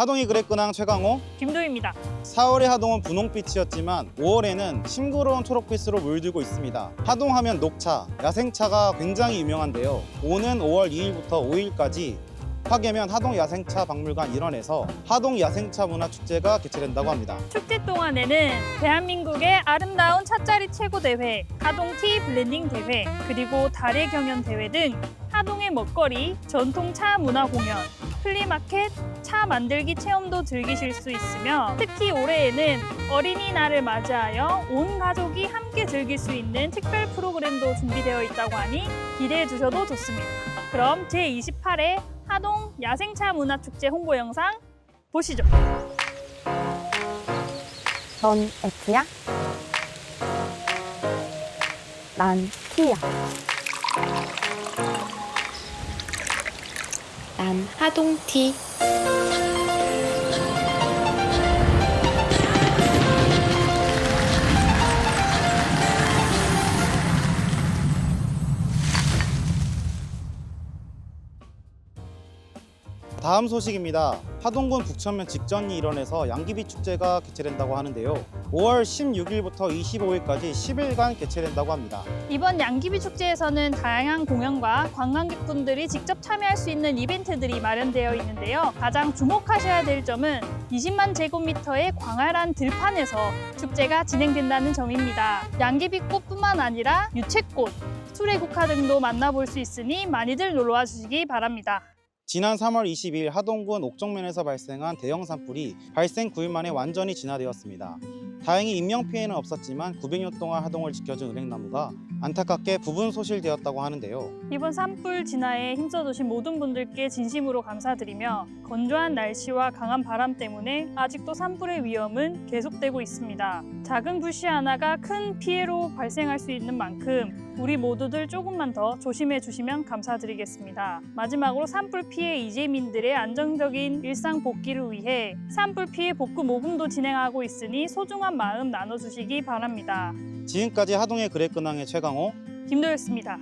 하동이 그랬근황 최강호 김도희입니다. 4월의 하동은 분홍빛이었지만 5월에는 싱그러운 초록빛으로 물들고 있습니다. 하동하면 녹차, 야생차가 굉장히 유명한데요. 오는 5월 2일부터 5일까지 화계면 하동 야생차 박물관 일원에서 하동 야생차 문화 축제가 개최된다고 합니다. 축제 동안에는 대한민국의 아름다운 차짜리 최고 대회, 하동 티 블렌딩 대회, 그리고 달의 경연 대회 등 하동의 먹거리, 전통 차 문화 공연, 플리마켓, 차 만들기 체험도 즐기실 수 있으며 특히 올해에는 어린이날을 맞이하여 온 가족이 함께 즐길 수 있는 특별 프로그램도 준비되어 있다고 하니 기대해 주셔도 좋습니다. 그럼 제28회 하동 야생차 문화축제 홍보 영상 보시죠. 넌 F야? 난 T야. 난 하동티. 다음 소식입니다. 하동군 북천면 직전리 일원에서 양귀비 축제가 개최된다고 하는데요. 5월 16일부터 25일까지 10일간 개최된다고 합니다. 이번 양귀비 축제에서는 다양한 공연과 관광객분들이 직접 참여할 수 있는 이벤트들이 마련되어 있는데요. 가장 주목하셔야 될 점은 20만 제곱미터의 광활한 들판에서 축제가 진행된다는 점입니다. 양귀비꽃뿐만 아니라 유채꽃, 수레국화 등도 만나볼 수 있으니 많이들 놀러와 주시기 바랍니다. 지난 3월 22일 하동군 옥정면에서 발생한 대형 산불이 발생 9일 만에 완전히 진화되었습니다. 다행히 인명 피해는 없었지만 900여 동안 하동을 지켜준 은행나무가 안타깝게 부분 소실되었다고 하는데요. 이번 산불 진화에 힘써주신 모든 분들께 진심으로 감사드리며 건조한 날씨와 강한 바람 때문에 아직도 산불의 위험은 계속되고 있습니다. 작은 불씨 하나가 큰 피해로 발생할 수 있는 만큼 우리 모두들 조금만 더 조심해 주시면 감사드리겠습니다. 마지막으로 산불 피해 이재민들의 안정적인 일상 복귀를 위해 산불 피해 복구 모금도 진행하고 있으니 소중한 마음 나눠주시기 바랍니다. 지금까지 하동의 그랬근황의 최강호 김도였습니다.